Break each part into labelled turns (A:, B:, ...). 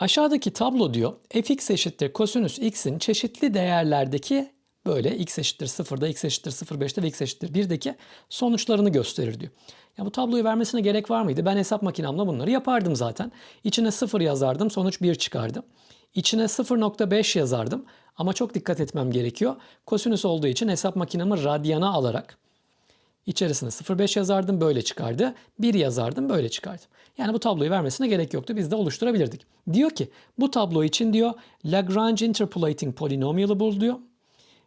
A: Aşağıdaki tablo diyor fx eşittir kosinüs x'in çeşitli değerlerdeki böyle x eşittir 0'da, x eşittir 0,5'te ve x eşittir 1'deki sonuçlarını gösterir diyor. Ya bu tabloyu vermesine gerek var mıydı? Ben hesap makinemle bunları yapardım zaten. İçine 0 yazardım, sonuç 1 çıkardı. İçine 0.5 yazardım ama çok dikkat etmem gerekiyor. Kosinüs olduğu için hesap makinemi radyana alarak İçerisine 0.5 yazardım böyle çıkardı. 1 yazardım böyle çıkardı. Yani bu tabloyu vermesine gerek yoktu. Biz de oluşturabilirdik. Diyor ki bu tablo için diyor Lagrange Interpolating Polynomial'ı bul diyor.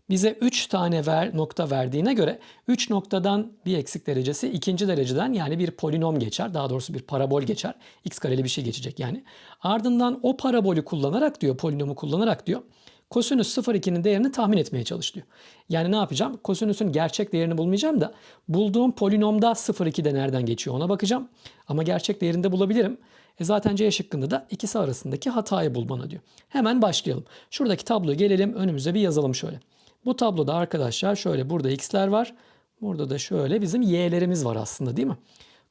A: Bize 3 tane ver, nokta verdiğine göre 3 noktadan bir eksik derecesi ikinci dereceden yani bir polinom geçer. Daha doğrusu bir parabol geçer. X kareli bir şey geçecek yani. Ardından o parabolü kullanarak diyor polinomu kullanarak diyor kosinüs 0,2'nin değerini tahmin etmeye çalış diyor. Yani ne yapacağım? Kosinüsün gerçek değerini bulmayacağım da bulduğum polinomda 0,2'de nereden geçiyor ona bakacağım. Ama gerçek değerinde bulabilirim. E zaten C şıkkında da ikisi arasındaki hatayı bul bana diyor. Hemen başlayalım. Şuradaki tabloyu gelelim önümüze bir yazalım şöyle. Bu tabloda arkadaşlar şöyle burada x'ler var. Burada da şöyle bizim y'lerimiz var aslında değil mi?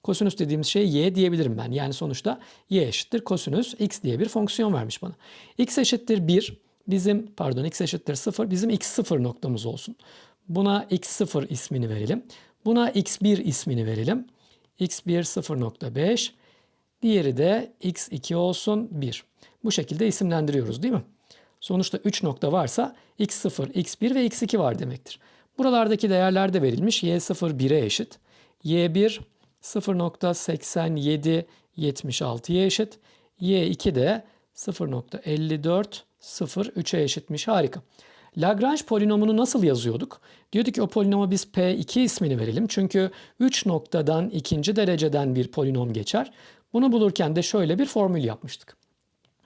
A: Kosinüs dediğimiz şey y diyebilirim ben. Yani sonuçta y eşittir kosinüs x diye bir fonksiyon vermiş bana. x eşittir 1 bizim pardon x eşittir 0 bizim x0 noktamız olsun. Buna x0 ismini verelim. Buna x1 ismini verelim. x1 0.5 diğeri de x2 olsun 1. Bu şekilde isimlendiriyoruz değil mi? Sonuçta 3 nokta varsa x0, x1 ve x2 var demektir. Buralardaki değerler de verilmiş. y0 1'e eşit. y1 0.87 76'ya eşit. y2 de 0.54 0,3'e eşitmiş. Harika. Lagrange polinomunu nasıl yazıyorduk? Diyorduk ki o polinoma biz P2 ismini verelim. Çünkü 3 noktadan ikinci dereceden bir polinom geçer. Bunu bulurken de şöyle bir formül yapmıştık.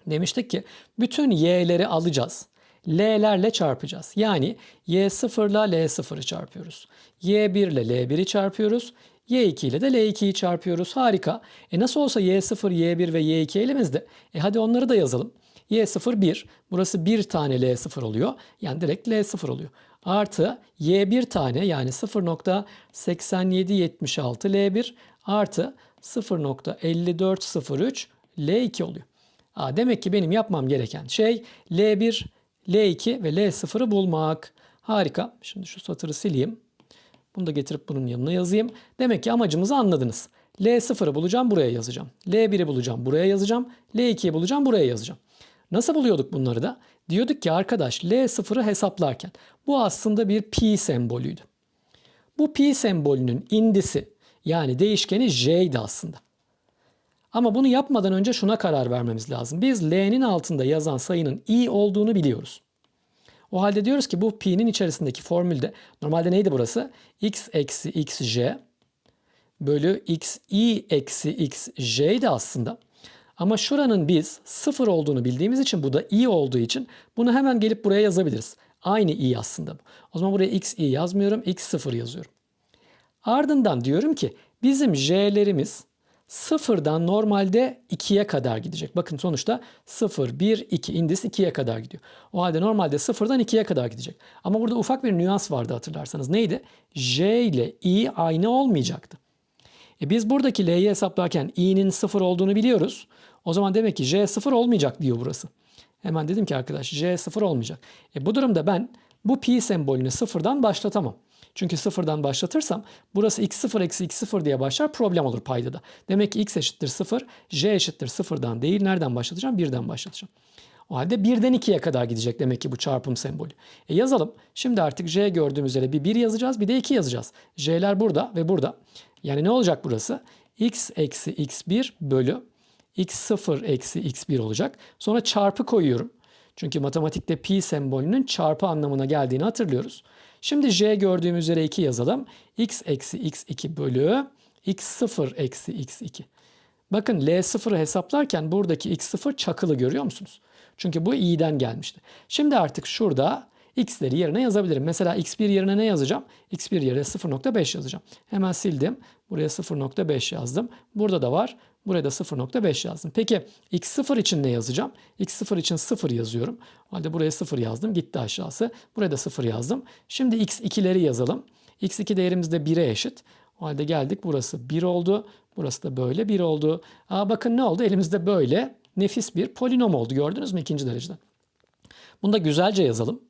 A: Demiştik ki bütün y'leri alacağız. L'lerle çarpacağız. Yani y0 ile L0'ı çarpıyoruz. y1 ile L1'i çarpıyoruz. y2 ile de L2'yi çarpıyoruz. Harika. E nasıl olsa y0, y1 ve y2 elimizde. E hadi onları da yazalım. Y0 1. Burası bir tane L0 oluyor. Yani direkt L0 oluyor. Artı Y1 tane yani 0.8776 L1 artı 0.5403 L2 oluyor. Aa, demek ki benim yapmam gereken şey L1, L2 ve L0'ı bulmak. Harika. Şimdi şu satırı sileyim. Bunu da getirip bunun yanına yazayım. Demek ki amacımızı anladınız. L0'ı bulacağım buraya yazacağım. L1'i bulacağım buraya yazacağım. L2'yi bulacağım buraya yazacağım. Nasıl buluyorduk bunları da? Diyorduk ki arkadaş L0'ı hesaplarken bu aslında bir pi sembolüydü. Bu pi sembolünün indisi yani değişkeni j'ydi aslında. Ama bunu yapmadan önce şuna karar vermemiz lazım. Biz L'nin altında yazan sayının i olduğunu biliyoruz. O halde diyoruz ki bu pi'nin içerisindeki formülde normalde neydi burası? x eksi xj bölü xi eksi xj'ydi aslında. Ama şuranın biz sıfır olduğunu bildiğimiz için bu da i olduğu için bunu hemen gelip buraya yazabiliriz. Aynı i aslında bu. O zaman buraya x i yazmıyorum, x sıfır yazıyorum. Ardından diyorum ki bizim j'lerimiz sıfırdan normalde 2'ye kadar gidecek. Bakın sonuçta 0, 1, 2 indis 2'ye kadar gidiyor. O halde normalde sıfırdan 2'ye kadar gidecek. Ama burada ufak bir nüans vardı hatırlarsanız. Neydi? J ile i aynı olmayacaktı. E biz buradaki l'yi hesaplarken i'nin 0 olduğunu biliyoruz. O zaman demek ki j 0 olmayacak diyor burası. Hemen dedim ki arkadaş j 0 olmayacak. E bu durumda ben bu pi sembolünü sıfırdan başlatamam. Çünkü sıfırdan başlatırsam burası x0 eksi x0 diye başlar problem olur paydada. Demek ki x eşittir 0, j eşittir 0'dan değil. Nereden başlatacağım? 1'den başlatacağım. O halde 1'den 2'ye kadar gidecek demek ki bu çarpım sembolü. E yazalım. Şimdi artık j gördüğümüz üzere bir 1 yazacağız bir de 2 yazacağız. j'ler burada ve burada. Yani ne olacak burası? x eksi x1 bölü x0 eksi x1 olacak. Sonra çarpı koyuyorum. Çünkü matematikte pi sembolünün çarpı anlamına geldiğini hatırlıyoruz. Şimdi j gördüğüm üzere 2 yazalım. x eksi x2 bölü x0 eksi x2. Bakın L0'ı hesaplarken buradaki x0 çakılı görüyor musunuz? Çünkü bu i'den gelmişti. Şimdi artık şurada x'leri yerine yazabilirim. Mesela x1 yerine ne yazacağım? x1 yerine 0.5 yazacağım. Hemen sildim. Buraya 0.5 yazdım. Burada da var. Buraya da 0.5 yazdım. Peki x0 için ne yazacağım? x0 için 0 yazıyorum. O halde buraya 0 yazdım. Gitti aşağısı. Buraya da 0 yazdım. Şimdi x2'leri yazalım. x2 değerimiz de 1'e eşit. O halde geldik. Burası 1 oldu. Burası da böyle 1 oldu. Aa, bakın ne oldu? Elimizde böyle nefis bir polinom oldu. Gördünüz mü ikinci dereceden? Bunu da güzelce yazalım.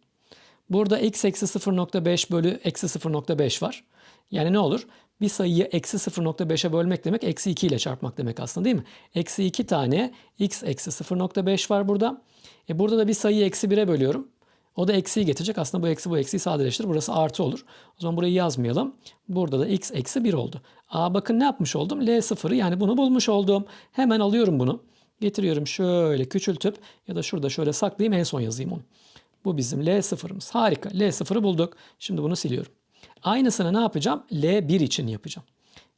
A: Burada x eksi 0.5 bölü eksi 0.5 var. Yani ne olur? Bir sayıyı eksi 0.5'e bölmek demek eksi 2 ile çarpmak demek aslında değil mi? Eksi 2 tane x eksi 0.5 var burada. E burada da bir sayıyı eksi 1'e bölüyorum. O da eksiyi getirecek. Aslında bu eksi bu eksiyi sadeleştirir. Burası artı olur. O zaman burayı yazmayalım. Burada da x eksi 1 oldu. Aa bakın ne yapmış oldum? L0'ı yani bunu bulmuş oldum. Hemen alıyorum bunu. Getiriyorum şöyle küçültüp ya da şurada şöyle saklayayım en son yazayım onu. Bu bizim L0'ımız. Harika. L0'ı bulduk. Şimdi bunu siliyorum. Aynısını ne yapacağım? L1 için yapacağım.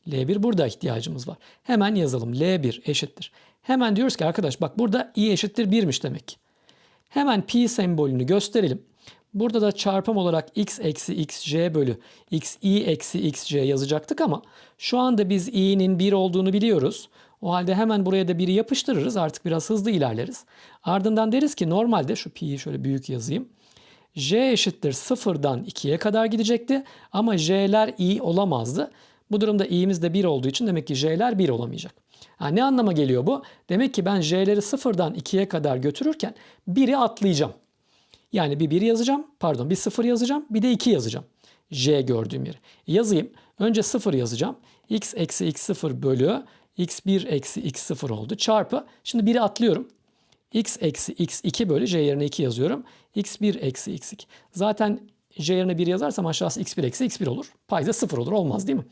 A: L1 burada ihtiyacımız var. Hemen yazalım. L1 eşittir. Hemen diyoruz ki arkadaş bak burada i eşittir 1'miş demek. Hemen pi sembolünü gösterelim. Burada da çarpım olarak x eksi xj bölü xi eksi xj yazacaktık ama şu anda biz i'nin 1 olduğunu biliyoruz. O halde hemen buraya da 1'i yapıştırırız. Artık biraz hızlı ilerleriz. Ardından deriz ki normalde şu pi'yi şöyle büyük yazayım. j eşittir 0'dan 2'ye kadar gidecekti ama j'ler i olamazdı. Bu durumda i'miz de 1 olduğu için demek ki j'ler 1 olamayacak. Ha, ne anlama geliyor bu? Demek ki ben j'leri 0'dan 2'ye kadar götürürken 1'i atlayacağım. Yani bir 1 yazacağım, pardon bir 0 yazacağım, bir de 2 yazacağım. J gördüğüm yeri. Yazayım. Önce 0 yazacağım. x eksi x0 bölü x1 eksi x0 oldu. Çarpı. Şimdi 1'i atlıyorum. x eksi x2 bölü j yerine 2 yazıyorum. x1 eksi x2. Zaten j yerine 1 yazarsam aşağısı x1 eksi x1 olur. Payda 0 olur. Olmaz değil mi?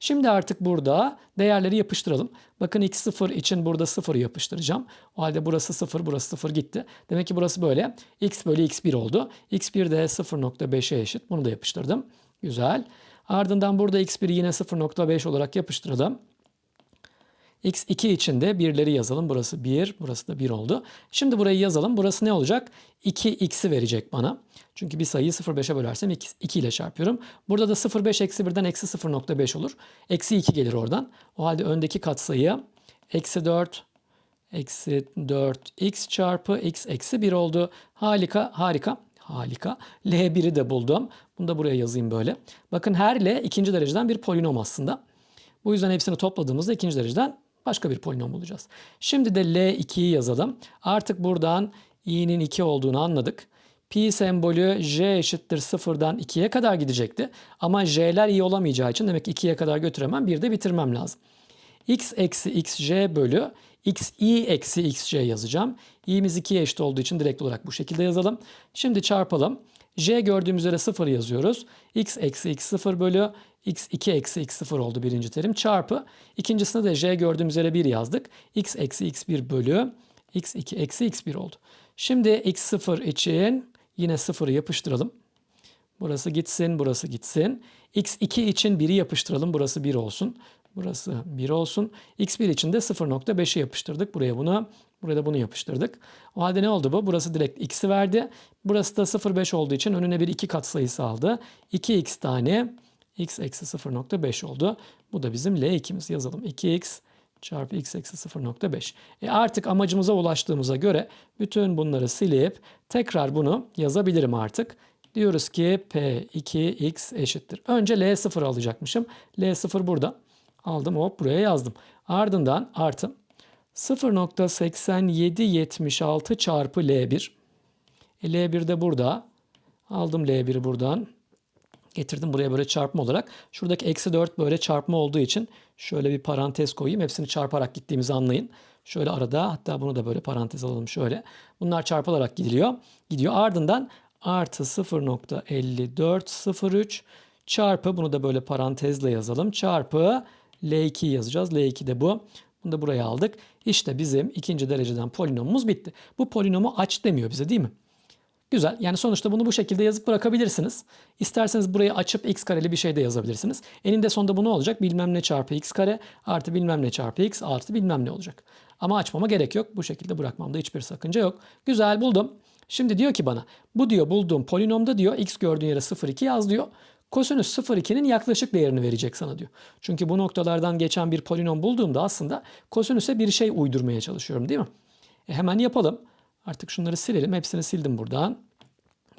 A: Şimdi artık burada değerleri yapıştıralım. Bakın x0 için burada 0 yapıştıracağım. O halde burası 0, burası 0 gitti. Demek ki burası böyle. x bölü x1 oldu. x1 de 0.5'e eşit. Bunu da yapıştırdım. Güzel. Ardından burada x1'i yine 0.5 olarak yapıştıralım. X2 için de birleri yazalım. Burası 1, burası da 1 oldu. Şimdi burayı yazalım. Burası ne olacak? 2x'i verecek bana. Çünkü bir sayıyı 0,5'e bölersem 2 ile çarpıyorum. Burada da 0,5 eksi 1'den eksi 0,5 olur. Eksi 2 gelir oradan. O halde öndeki katsayı eksi 4 eksi 4x çarpı x eksi 1 oldu. Harika, harika, harika. L1'i de buldum. Bunu da buraya yazayım böyle. Bakın her L ikinci dereceden bir polinom aslında. Bu yüzden hepsini topladığımızda ikinci dereceden başka bir polinom bulacağız. Şimdi de L2'yi yazalım. Artık buradan i'nin 2 olduğunu anladık. Pi sembolü j eşittir 0'dan 2'ye kadar gidecekti. Ama j'ler iyi olamayacağı için demek ki 2'ye kadar götüremem. Bir de bitirmem lazım. x eksi xj bölü xi eksi xj yazacağım. i'miz 2'ye eşit olduğu için direkt olarak bu şekilde yazalım. Şimdi çarpalım. j gördüğümüz üzere 0 yazıyoruz. x eksi x0 bölü x2 eksi x0 oldu birinci terim. Çarpı ikincisinde de j gördüğümüz üzere 1 yazdık. x eksi x1 bölü x2 eksi x1 oldu. Şimdi x0 için yine 0'ı yapıştıralım. Burası gitsin, burası gitsin. x2 için 1'i yapıştıralım. Burası 1 olsun. Burası 1 olsun. x1 için de 0.5'i yapıştırdık. Buraya bunu, buraya da bunu yapıştırdık. O halde ne oldu bu? Burası direkt x'i verdi. Burası da 0.5 olduğu için önüne bir 2 katsayısı aldı. 2x tane x eksi 0.5 oldu. Bu da bizim L2'miz. Yazalım. 2x çarpı x eksi 0.5. E artık amacımıza ulaştığımıza göre bütün bunları silip tekrar bunu yazabilirim artık. Diyoruz ki P2x eşittir. Önce L0 alacakmışım. L0 burada. Aldım hop buraya yazdım. Ardından artı 0.8776 çarpı L1. E, L1 de burada. Aldım L1'i buradan. Getirdim buraya böyle çarpma olarak. Şuradaki eksi 4 böyle çarpma olduğu için şöyle bir parantez koyayım. Hepsini çarparak gittiğimizi anlayın. Şöyle arada hatta bunu da böyle parantez alalım şöyle. Bunlar çarpılarak gidiliyor. Gidiyor. Ardından artı 0.5403 çarpı bunu da böyle parantezle yazalım. Çarpı L2 yazacağız. L2 de bu. Bunu da buraya aldık. İşte bizim ikinci dereceden polinomumuz bitti. Bu polinomu aç demiyor bize değil mi? Güzel. Yani sonuçta bunu bu şekilde yazıp bırakabilirsiniz. İsterseniz burayı açıp x kareli bir şey de yazabilirsiniz. Eninde sonunda bu ne olacak? Bilmem ne çarpı x kare artı bilmem ne çarpı x artı bilmem ne olacak. Ama açmama gerek yok. Bu şekilde bırakmamda hiçbir sakınca yok. Güzel buldum. Şimdi diyor ki bana bu diyor bulduğum polinomda diyor x gördüğün yere 0,2 yaz diyor. Kosinüs 0,2'nin yaklaşık değerini verecek sana diyor. Çünkü bu noktalardan geçen bir polinom bulduğumda aslında kosinüse bir şey uydurmaya çalışıyorum değil mi? E hemen yapalım. Artık şunları silelim. Hepsini sildim buradan.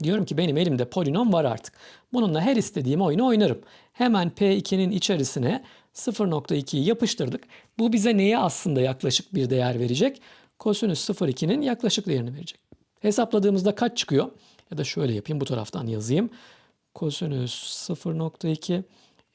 A: Diyorum ki benim elimde polinom var artık. Bununla her istediğim oyunu oynarım. Hemen P2'nin içerisine 0.2'yi yapıştırdık. Bu bize neye aslında yaklaşık bir değer verecek? kosinüs 0,2'nin yaklaşık değerini verecek. Hesapladığımızda kaç çıkıyor? Ya da şöyle yapayım bu taraftan yazayım. Kosinüs 0,2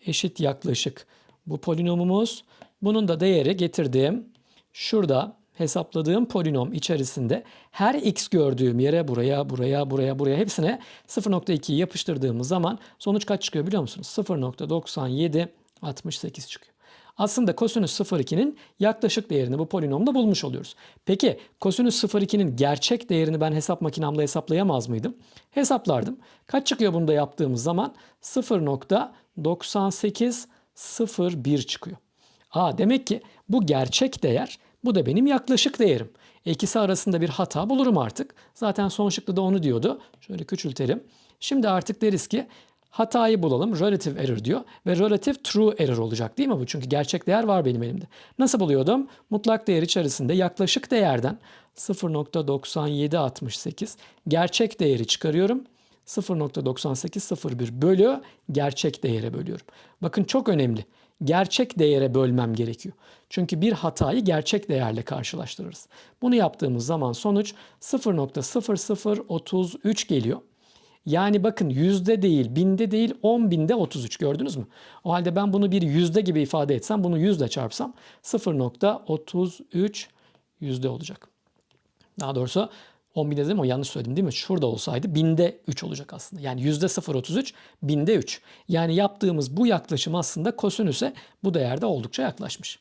A: eşit yaklaşık bu polinomumuz. Bunun da değeri getirdiğim şurada hesapladığım polinom içerisinde her x gördüğüm yere buraya, buraya, buraya, buraya hepsine 0.2'yi yapıştırdığımız zaman sonuç kaç çıkıyor biliyor musunuz? 0.9768 çıkıyor. Aslında kosinüs 0,2'nin yaklaşık değerini bu polinomda bulmuş oluyoruz. Peki kosinüs 0,2'nin gerçek değerini ben hesap makinamda hesaplayamaz mıydım? Hesaplardım. Kaç çıkıyor bunu da yaptığımız zaman? 0.9801 çıkıyor. Aa demek ki bu gerçek değer, bu da benim yaklaşık değerim. İkisi arasında bir hata bulurum artık. Zaten son şıkta da onu diyordu. Şöyle küçültelim. Şimdi artık deriz ki hatayı bulalım. Relative error diyor. Ve relative true error olacak değil mi bu? Çünkü gerçek değer var benim elimde. Nasıl buluyordum? Mutlak değer içerisinde yaklaşık değerden 0.9768 gerçek değeri çıkarıyorum. 0.9801 bölü gerçek değere bölüyorum. Bakın çok önemli. Gerçek değere bölmem gerekiyor. Çünkü bir hatayı gerçek değerle karşılaştırırız. Bunu yaptığımız zaman sonuç 0.0033 geliyor. Yani bakın yüzde değil, binde değil, on binde 33 gördünüz mü? O halde ben bunu bir yüzde gibi ifade etsem, bunu yüzle çarpsam 0.33 yüzde olacak. Daha doğrusu 10 binde dedim ama yanlış söyledim değil mi? Şurada olsaydı binde 3 olacak aslında. Yani yüzde 0.33 binde 3. Yani yaptığımız bu yaklaşım aslında kosinüse bu değerde oldukça yaklaşmış.